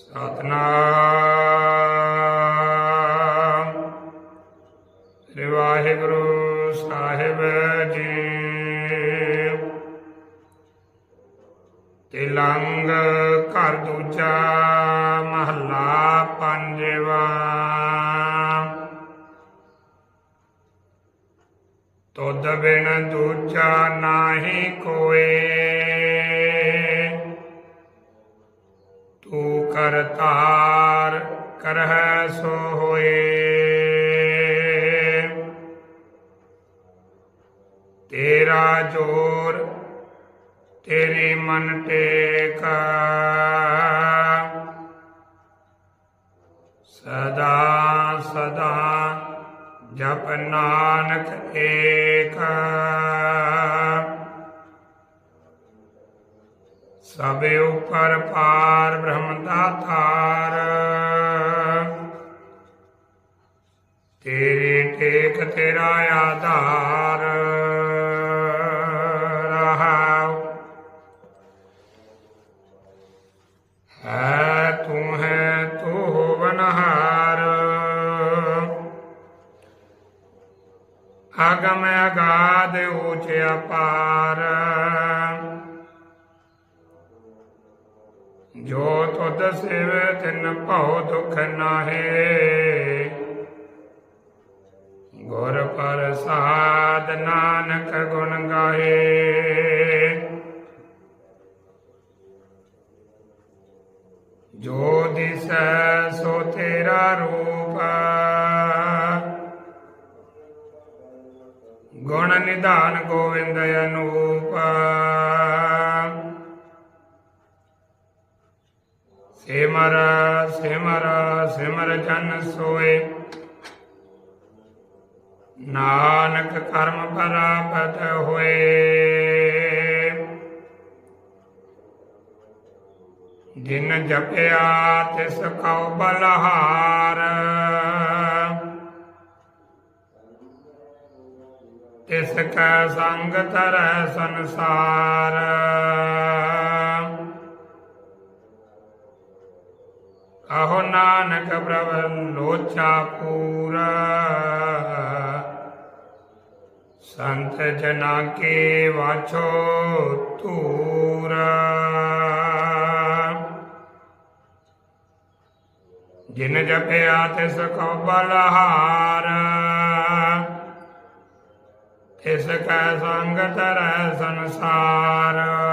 ਸਤਨਾਮ। ਸ੍ਰੀ ਵਾਹਿਗੁਰੂ ਸਾਹਿਬ ਜੀ। ਤਿਲੰਗ ਘਰ ਦੂਜਾ ਮਹੱਲਾ ਪੰਜਵਾ। ਤੁਧ ਬਿਨ ਦੂਜਾ ਨਾਹੀ ਕੋਏ। ਕਰਤਾਰ ਕਰਹਿ ਸੋ ਹੋਏ। ਤੇਰਾ ਜੋਰ ਤੇਰੀ ਮਨ ਟੇਕ। ਸਦਾ ਸਦਾ ਜਪ ਨਾਨਕ ਏਕ। ਸਭ ਉਪਰ ਪਾਰ ਬ੍ਰਹਮ ਦਾਤਾਰ ਤੇਰੇ ਟੇਕ ਤੇਰਾ ਆਧਾਰ। ਰਹਾਉ। ਹੈ ਤੂੰ ਹੈ ਤੂੰ ਹੋਵਨਹਾਰ ਅਗਮ ਅਗਾਧ ਉਚ ਅਪਾਰ। ਜੋ ਤੁਧ ਸਿਵ ਤਿਨ ਭਉ ਦੁਖ ਨਾਹੇ। ਗੁਰ ਪ੍ਰਸਾਦ ਨਾਨਕ ਗੁਣ ਗਾਏ ਜੋ ਦਿਸੈ ਸੋ ਤੇਰਾ ਰੂਪ। ਗੁਣ ਨਿਧਾਨ ਗੋਵਿੰਦ ਅਨੂਪ। ਸਿਮਰ ਸਿਮਰ ਸਿਮਰ ਜਨ ਸੋਏ। ਨਾਨਕ ਕਰਮ ਪ੍ਰਾਪਤ ਹੋਏ। ਜਿਨ ਜਪਿਆ ਤਿਸ ਕਉ ਬਲਹਾਰ। ਤਿਸ ਕੈ ਸੰਗ ਤਰੈ ਸੰਸਾਰ। ਅਹੋ ਨਾਨਕ ਪ੍ਰਭ ਲੋਚਾ ਪੂਰਾ। ਸੰਤ ਜਨਾ ਕੇ ਵਾਛੋ ਤੂਰ ਜਿਨ ਜਪਿਆ ਤਿਸ ਕਉ ਬਲਹਾਰ। ਤਿਸ ਕੈ ਸੰਗ ਤਰੈ ਸੰਸਾਰ।